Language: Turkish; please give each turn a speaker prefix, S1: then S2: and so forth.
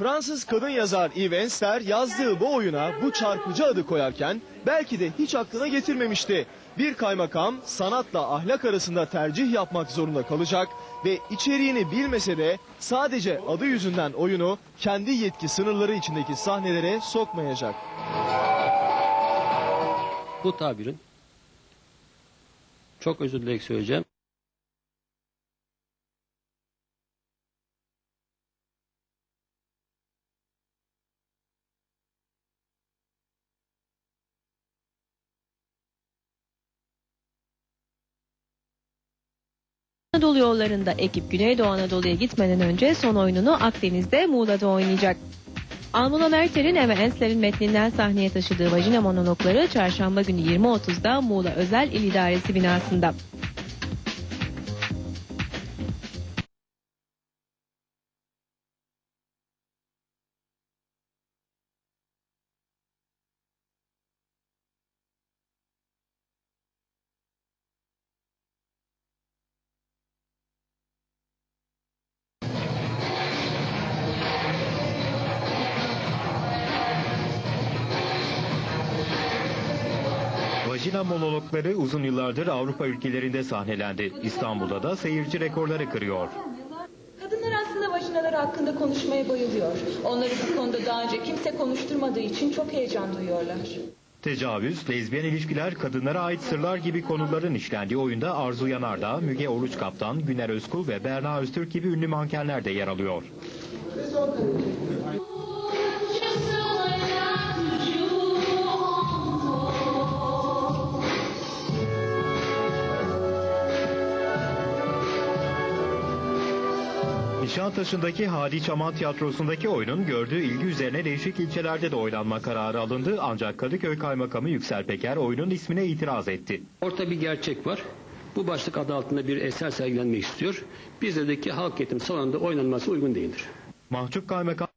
S1: Fransız kadın yazar Eve Ensler yazdığı bu oyuna bu çarpıcı adı koyarken belki de hiç aklına getirmemişti. Bir kaymakam sanatla ahlak arasında tercih yapmak zorunda kalacak ve içeriğini bilmese de sadece adı yüzünden oyunu kendi yetki sınırları içindeki sahnelere sokmayacak.
S2: Bu tabirin çok özür dileyerek söyleyeceğim.
S3: Anadolu yollarında ekip Güneydoğu Anadolu'ya gitmeden önce son oyununu Akdeniz'de Muğla'da oynayacak. Almula Merter'in Eve Ensler'in metninden sahneye taşıdığı vajina monologları çarşamba günü 20.30'da Muğla Özel İl İdaresi binasında.
S4: Vajina monologları uzun yıllardır Avrupa ülkelerinde sahnelendi. İstanbul'da da seyirci rekorları kırıyor.
S5: Kadınlar aslında vajinaları hakkında konuşmaya bayılıyor. Onları bu konuda daha önce kimse konuşturmadığı için çok heyecan duyuyorlar.
S4: Tecavüz, lezbiyen ilişkiler, kadınlara ait sırlar gibi konuların işlendiği oyunda Arzu Yanardağ, Müge Oruç Kaptan, Güner Özkul ve Berna Öztürk gibi ünlü mankenler de yer alıyor. Nişantaşı'ndaki Hadi Çaman Tiyatrosu'ndaki oyunun gördüğü ilgi üzerine değişik ilçelerde de oynanma kararı alındı ancak Kadıköy Kaymakamı Yüksel Peker oyunun ismine itiraz etti.
S2: Orta bir gerçek var. Bu başlık adı altında bir eser sergilenmek istiyor. Bizdeki halk eğitim salonunda oynanması uygun değildir.
S4: Mahcup Kaymakam